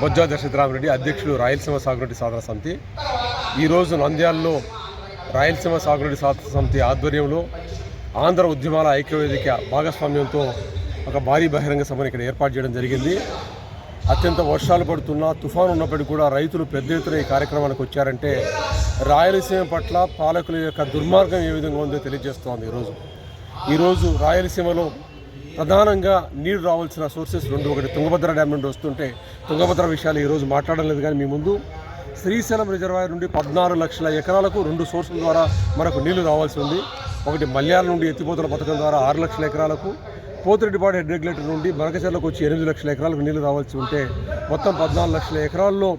బొజ్జా దశరథరామరెడ్డి అధ్యక్షుడు రాయలసీమ సాగునీటి సాధన సమితి. ఈరోజు నంద్యాలలో రాయలసీమ సాగునీటి సాధన సమితి ఆధ్వర్యంలో ఆంధ్ర ఉద్యమాల ఐక్యవేదిక భాగస్వామ్యంతో ఒక భారీ బహిరంగ సభను ఇక్కడ ఏర్పాటు చేయడం జరిగింది. అత్యంత వర్షాలు పడుతున్నా తుఫాను ఉన్నప్పటికీ కూడా రైతులు పెద్ద ఎత్తున ఈ కార్యక్రమానికి వచ్చారంటే రాయలసీమ పట్ల పాలకుల యొక్క దుర్మార్గం ఏ విధంగా ఉందో తెలియజేస్తోంది ఈరోజు ఈరోజు రాయలసీమలో ప్రధానంగా నీరు రావాల్సిన సోర్సెస్ రెండు ఒకటి తుంగభద్ర డ్యామ్ నుండి వస్తుంటే తుంగభద్ర విషయాలు ఈరోజు మాట్లాడడం లేదు కానీ మీ ముందు శ్రీశైలం రిజర్వాయర్ నుండి పద్నాలుగు లక్షల ఎకరాలకు రెండు సోర్సుల ద్వారా మనకు నీళ్ళు రావాల్సి ఉంది. ఒకటి మల్యాల నుండి ఎత్తిపోతల పథకం ద్వారా ఆరు లక్షల ఎకరాలకు పోతిరెడ్డిపాడు హెడ్ రెగ్యులేటర్ నుండి మరకచర్లకు వచ్చి ఎనిమిది లక్షల ఎకరాలకు నీళ్ళు రావాల్సి ఉంటే మొత్తం పద్నాలుగు లక్షల ఎకరాల్లో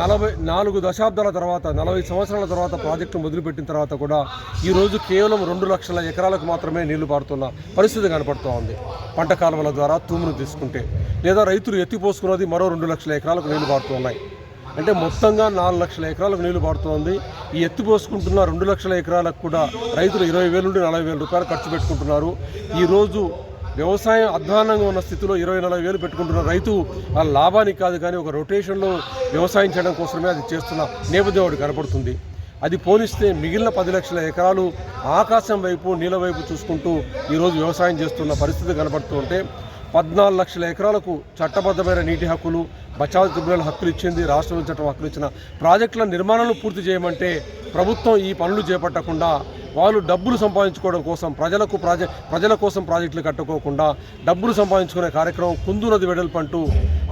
నలభై నాలుగు దశాబ్దాల తర్వాత నలభై సంవత్సరాల తర్వాత ప్రాజెక్టు మొదలుపెట్టిన తర్వాత కూడా ఈరోజు కేవలం రెండు లక్షల ఎకరాలకు మాత్రమే నీళ్ళు పారుతున్న పరిస్థితి కనపడుతూ ఉంది. పంట కాలువల ద్వారా తూమును తీసుకుంటే లేదా రైతులు ఎత్తిపోసుకున్నది మరో రెండు లక్షల ఎకరాలకు నీళ్ళు పారుతున్నాయి అంటే మొత్తంగా నాలుగు లక్షల ఎకరాలకు నీళ్ళు పారుతోంది ఈ ఎత్తిపోసుకుంటున్న రెండు లక్షల ఎకరాలకు కూడా రైతులు ఇరవై వేల నుండి నలభై వేల రూపాయలు ఖర్చు పెట్టుకుంటున్నారు. ఈరోజు వ్యవసాయం అధ్వానంగా ఉన్న స్థితిలో ఇరవై నలభై వేలు పెట్టుకుంటున్న రైతు ఆ లాభానికి కాదు కానీ ఒక రొటేషన్లో వ్యవసాయం చేయడం కోసమే అది చేస్తున్న నేపథ్యం ఒకటి కనపడుతుంది. అది పోలిస్తే మిగిలిన పది లక్షల ఎకరాలు ఆకాశం వైపు నీళ్ళ వైపు చూసుకుంటూ ఈరోజు వ్యవసాయం చేస్తున్న పరిస్థితి కనపడుతూ ఉంటే పద్నాలుగు లక్షల ఎకరాలకు చట్టబద్ధమైన నీటి హక్కులు బచావ్ ట్రిబ్యునల్ హక్కులు ఇచ్చింది రాష్ట్ర చట్టం హక్కులు ఇచ్చిన ప్రాజెక్టుల నిర్మాణాలు పూర్తి చేయమంటే ప్రభుత్వం ఈ పనులు చేపట్టకుండా వాళ్ళు డబ్బులు సంపాదించుకోవడం కోసం ప్రజలకు ప్రాజె ప్రజల కోసం ప్రాజెక్టులు కట్టుకోకుండా డబ్బులు సంపాదించుకునే కార్యక్రమం కుందు నది వెడల్పు అంటూ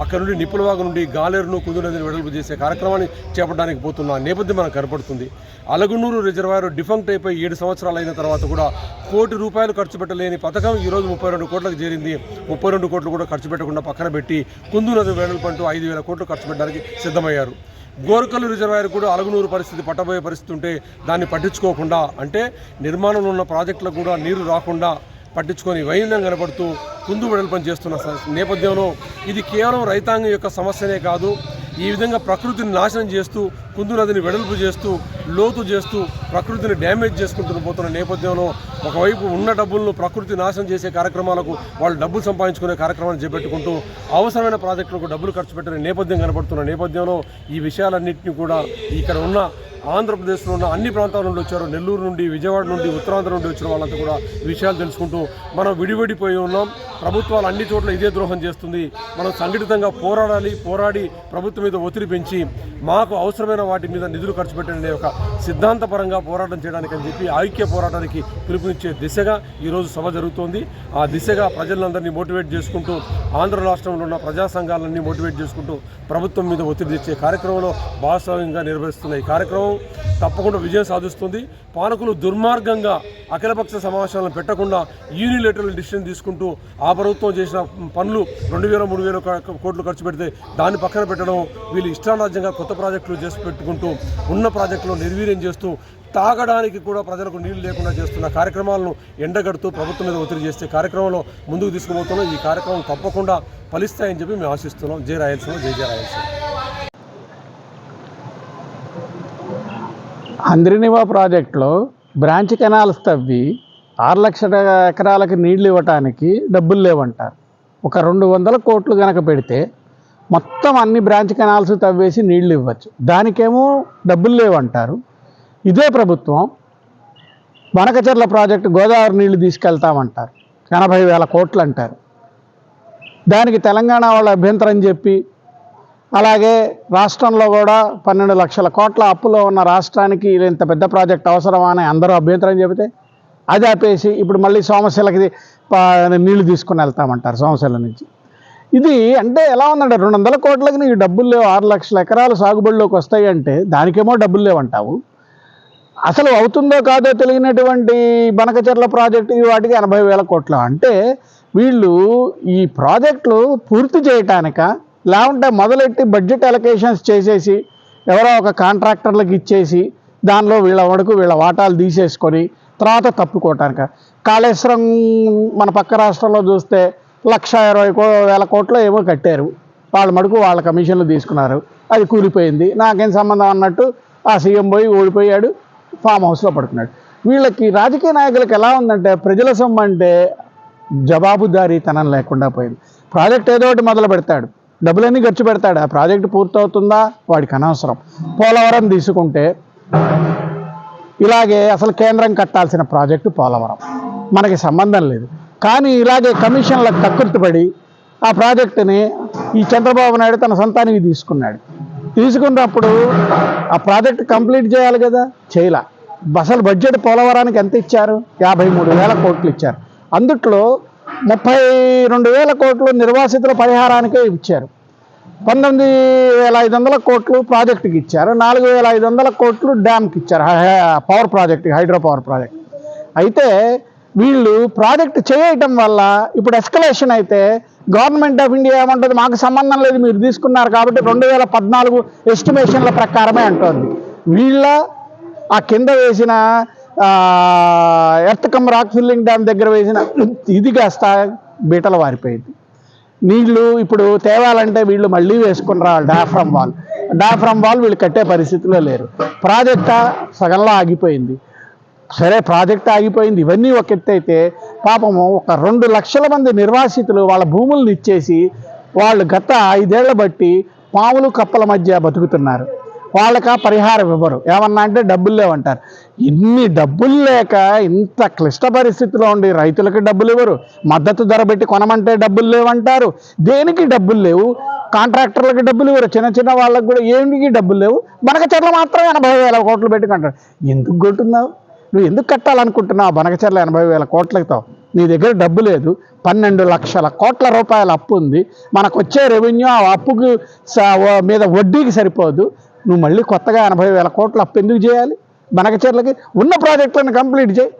అక్కడ నుండి నిపులవాగు నుండి గాలేరును కుందు నదిని వెడల్పు చేసే కార్యక్రమాన్ని చేపట్టడానికి పోతున్న నేపథ్యం మనకు కనపడుతుంది. అలగునూరు రిజర్వాయర్ డిఫంక్ట్ అయిపోయి ఏడు సంవత్సరాలు అయిన తర్వాత కూడా కోటి రూపాయలు ఖర్చు పెట్టలేని పథకం ఈరోజు ముప్పై రెండు కోట్లకు చేరింది. ముప్పై రెండు కోట్లు కూడా ఖర్చు పెట్టకుండా పక్కన పెట్టి కుందు నది వెడల్పు అంటూ ఐదు వేల కోట్లు ఖర్చు పెట్టడానికి సిద్ధమయ్యారు. గోరకల్లు రిజర్వాయర్ కూడా అలగునూరు పరిస్థితి పట్టబోయే పరిస్థితి ఉంటే దాన్ని పట్టించుకోకుండా అంటే నిర్మాణంలో ఉన్న ప్రాజెక్టులకు కూడా నీరు రాకుండా పట్టించుకొని వైద్యం కనబడుతూ కుందు వెడల్పని చేస్తున్న నేపథ్యంలో ఇది కేవలం రైతాంగం యొక్క సమస్యనే కాదు ఈ విధంగా ప్రకృతిని నాశనం చేస్తూ కుందు నదిని వెడల్పు చేస్తూ లోతు చేస్తూ ప్రకృతిని డ్యామేజ్ చేసుకుంటూ పోతున్న నేపథ్యంలో ఒకవైపు ఉన్న డబ్బులను ప్రకృతి నాశనం చేసే కార్యక్రమాలకు వాళ్ళు డబ్బులు సంపాదించుకునే కార్యక్రమాన్ని చేపట్టుకుంటూ అవసరమైన ప్రాజెక్టులకు డబ్బులు ఖర్చు పెట్టిన నేపథ్యం కనబడుతున్న నేపథ్యంలో ఈ విషయాలన్నింటినీ కూడా ఇక్కడ ఉన్న ఆంధ్రప్రదేశ్లో ఉన్న అన్ని ప్రాంతాల నుండి వచ్చారు. నెల్లూరు నుండి విజయవాడ నుండి ఉత్తరాంధ్ర నుండి వచ్చిన వాళ్ళంతా కూడా విషయాలు తెలుసుకుంటూ మనం విడివిడిపోయి ఉన్నాం. ప్రభుత్వాలు అన్ని చోట్ల ఇదే ద్రోహం చేస్తుంది. మనం సంఘటితంగా పోరాడాలి పోరాడి ప్రభుత్వం మీద ఒత్తిడి పెంచి మాకు అవసరమైన వాటి మీద నిధులు ఖర్చు పెట్టండి ఒక సిద్ధాంతపరంగా పోరాటం చేయడానికి అని చెప్పి ఐక్య పోరాటానికి పిలుపునిచ్చే దిశగా ఈరోజు సభ జరుగుతోంది. ఆ దిశగా ప్రజలందరినీ మోటివేట్ చేసుకుంటూ ఆంధ్ర రాష్ట్రంలో ఉన్న ప్రజా సంఘాలన్నీ మోటివేట్ చేసుకుంటూ ప్రభుత్వం మీద ఒత్తిడి తెచ్చే కార్యక్రమంలో భాగస్వామ్యంగా నిర్వహిస్తున్న ఈ కార్యక్రమం తప్పకుండా విజయం సాధిస్తుంది. పాలకులు దుర్మార్గంగా అఖిలపక్ష సమావేశాలను పెట్టకుండా యూనిలేటరల్ డిసిషన్ తీసుకుంటూ ఆ ప్రభుత్వం చేసిన పనులు రెండు వేల మూడు వేల కోట్లు ఖర్చు పెడితే దాన్ని పక్కన పెట్టడం వీళ్ళు ఇష్టారాజ్యంగా కొత్త ప్రాజెక్టులు చేసి పెట్టుకుంటూ ఉన్న ప్రాజెక్టులు నిర్వీర్యం చేస్తూ తాగడానికి కూడా ప్రజలకు నీళ్ళు లేకుండా చేస్తున్న కార్యక్రమాలను ఎండగడుతూ ప్రభుత్వం మీద ఒత్తిడి చేస్తే కార్యక్రమంలో ముందుకు తీసుకుపోతున్నాం. ఈ కార్యక్రమం తప్పకుండా ఫలిస్తాయని చెప్పి మేము ఆశిస్తున్నాం. జై రాయలసీమ జయ జయ రాయలసీమ. అంద్రినివా ప్రాజెక్టులో బ్రాంచ్ కెనాల్స్ తవ్వి ఆరు లక్షల ఎకరాలకు నీళ్ళు ఇవ్వటానికి డబ్బులు లేవంటారు. ఒక రెండు వందల కోట్లు కనుక పెడితే మొత్తం అన్ని బ్రాంచ్ కెనాల్స్ తవ్వేసి నీళ్ళు ఇవ్వచ్చు. దానికేమో డబ్బులు లేవంటారు. ఇదే ప్రభుత్వం వనకచెర్ల ప్రాజెక్టు గోదావరి నీళ్ళు తీసుకెళ్తామంటారు. ఎనభై వేల కోట్లు అంటారు. దానికి తెలంగాణ వాళ్ళు అభ్యంతరం చెప్పి అలాగే రాష్ట్రంలో కూడా పన్నెండు లక్షల కోట్ల అప్పులో ఉన్న రాష్ట్రానికి ఇంత పెద్ద ప్రాజెక్ట్ అవసరమా అని అందరూ అభ్యంతరం చెబితే అది ఆపేసి ఇప్పుడు మళ్ళీ సోమశిలకి నీళ్ళు తీసుకుని వెళ్తామంటారు సోమశిల నుంచి. ఇది అంటే ఎలా ఉందంటే రెండు వందల కోట్లకి నీకు డబ్బులు లేవు ఆరు లక్షల ఎకరాలు సాగుబడిలోకి వస్తాయి అంటే దానికేమో డబ్బులు లేవంటావు అసలు అవుతుందో కాదో తెలియనటువంటి బనకచెర్ల ప్రాజెక్టు వాటికి ఎనభై వేల కోట్లు. అంటే వీళ్ళు ఈ ప్రాజెక్టులు పూర్తి చేయటానిక లేకుంటే మొదలెట్టి బడ్జెట్ అలొకేషన్స్ చేసేసి ఎవరో ఒక కాంట్రాక్టర్లకు ఇచ్చేసి దానిలో వీళ్ళ వరకు వీళ్ళ వాటాలు తీసేసుకొని తర్వాత తప్పుకోవటానికి. కాళేశ్వరం మన పక్క రాష్ట్రంలో చూస్తే లక్ష ఇరవై వేల కోట్లు ఏమో కట్టారు. వాళ్ళ మడుకు వాళ్ళ కమిషన్లు తీసుకున్నారు. అది కూలిపోయింది. నాకేం సంబంధం అన్నట్టు ఆ సీఎం పోయి ఓడిపోయాడు ఫామ్ హౌస్లో పడుకున్నాడు. వీళ్ళకి రాజకీయ నాయకులకు ఎలా ఉందంటే ప్రజల సొమ్ము అంటే జవాబుదారీతనం లేకుండా పోయింది. ప్రాజెక్ట్ ఏదో ఒకటి మొదలు పెడతాడు. డబ్బులన్నీ ఖర్చు పెడతాడు. ఆ ప్రాజెక్టు పూర్తవుతుందా? వాడికి అనవసరం. పోలవరం తీసుకుంటే ఇలాగే అసలు కేంద్రం కట్టాల్సిన ప్రాజెక్టు పోలవరం. మనకి సంబంధం లేదు. కానీ ఇలాగే కమిషన్లకు కక్కుర్తిపడి ఆ ప్రాజెక్టుని ఈ చంద్రబాబు నాయుడు తన సొంతానికి తీసుకున్నాడు. తీసుకున్నప్పుడు ఆ ప్రాజెక్ట్ కంప్లీట్ చేయాలి కదా? చేయలా. అసలు బడ్జెట్ పోలవరానికి ఎంత ఇచ్చారు? యాభై మూడు వేల కోట్లు ఇచ్చారు. అందుట్లో ముప్పై రెండు వేల కోట్లు నిర్వాసితుల పరిహారానికే ఇచ్చారు. పంతొమ్మిది వేల ఐదు వందల కోట్లు ప్రాజెక్టుకి ఇచ్చారు. నాలుగు వేల ఐదు వందల కోట్లు డ్యామ్కి ఇచ్చారు. Power project hydro power project. అయితే వీళ్ళు ప్రాజెక్ట్ చేయటం వల్ల ఇప్పుడు ఎస్కలేషన్ అయితే గవర్నమెంట్ ఆఫ్ ఇండియా ఏమంటుంది? మాకు సంబంధం లేదు మీరు తీసుకున్నారు కాబట్టి రెండు వేల పద్నాలుగు ఎస్టిమేషన్ల ప్రకారమే అంటోంది. వీళ్ళ ఆ కింద వేసిన ఎర్తకం రాక్ ఫిల్లింగ్ డ్యామ్ దగ్గర వేసిన ఇది కాస్త బీటలు వారిపోయింది. నీళ్ళు ఇప్పుడు తేవాలంటే వీళ్ళు మళ్ళీ వేసుకుని రావాలి డాఫ్రమ్ వాల్ డాఫ్రమ్ వాల్ వీళ్ళు కట్టే పరిస్థితిలో లేరు. ప్రాజెక్ట్ సగంలో ఆగిపోయింది. సరే ప్రాజెక్ట్ ఆగిపోయింది. ఇవన్నీ ఒక ఎత్తు అయితే పాపము ఒక రెండు లక్షల మంది నిర్వాసితులు వాళ్ళ భూములను ఇచ్చేసి వాళ్ళు గత ఐదేళ్ళ బట్టి పాములు కప్పల మధ్య బతుకుతున్నారు. వాళ్ళకి ఆ పరిహారం ఇవ్వరు. ఏమన్నా అంటే డబ్బులు లేవంటారు. ఇన్ని డబ్బులు లేక ఇంత క్లిష్ట పరిస్థితిలో ఉండి రైతులకు డబ్బులు ఇవ్వరు. మద్దతు ధర పెట్టి కొనమంటే డబ్బులు లేవంటారు. దేనికి డబ్బులు లేవు? కాంట్రాక్టర్లకు డబ్బులు ఇవ్వరు. చిన్న చిన్న వాళ్ళకి కూడా ఏమిటికి డబ్బులు లేవు? బనకచర్ల మాత్రం ఎనభై వేల కోట్లు పెట్టుకుంటారు ఎందుకు కొట్టున్నావు నువ్వు ఎందుకు కట్టాలనుకుంటున్నావు బనకచర్ల ఎనభై వేల కోట్లతో? నీ దగ్గర డబ్బు లేదు. పన్నెండు లక్షల కోట్ల రూపాయల అప్పు ఉంది. మనకు వచ్చే రెవెన్యూ ఆ అప్పుకు మీద వడ్డీకి సరిపోదు. నువ్వు మళ్ళీ కొత్తగా ఎనభై వేల కోట్ల అప్పు ఎందుకు చేయాలి? బనకచీరలకి ఉన్న ప్రాజెక్టులను కంప్లీట్ చేయి.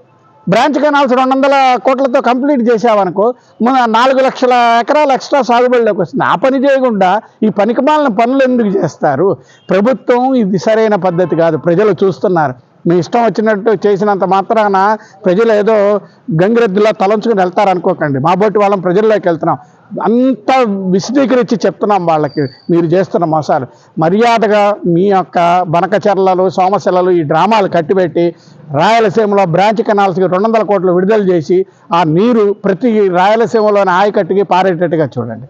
బ్రాంచ్ కెనాల్స్ రెండు వందల కోట్లతో కంప్లీట్ చేసావనుకో మన నాలుగు లక్షల ఎకరాలు ఎక్స్ట్రా సాగుబడిలోకి వస్తుంది. ఆ పని చేయకుండా ఈ పనికిమాలిన పనులు ఎందుకు చేస్తారు? ప్రభుత్వం ఇది సరైన పద్ధతి కాదు. ప్రజలు చూస్తున్నారు. మీ ఇష్టం వచ్చినట్టు చేసినంత మాత్రాన ప్రజలు ఏదో గంగిరెద్దులా తలంచుకుని వెళ్తారనుకోకండి. మా బోటి వాళ్ళం ప్రజల్లోకి వెళ్తున్నాం. అంత విశదీకరించి చెప్తున్నాం వాళ్ళకి. మీరు చేస్తున్న మోసాలు. మర్యాదగా మీ యొక్క బనకచర్లలు సోమశిలలు ఈ డ్రామాలు కట్టిపెట్టి రాయలసీమలో బ్రాంచ్ కెనాల్స్కి రెండు వందల కోట్లు విడుదల చేసి ఆ నీరు ప్రతి రాయలసీమలోని ఆయకట్టుకి పారేటట్టుగా చూడండి.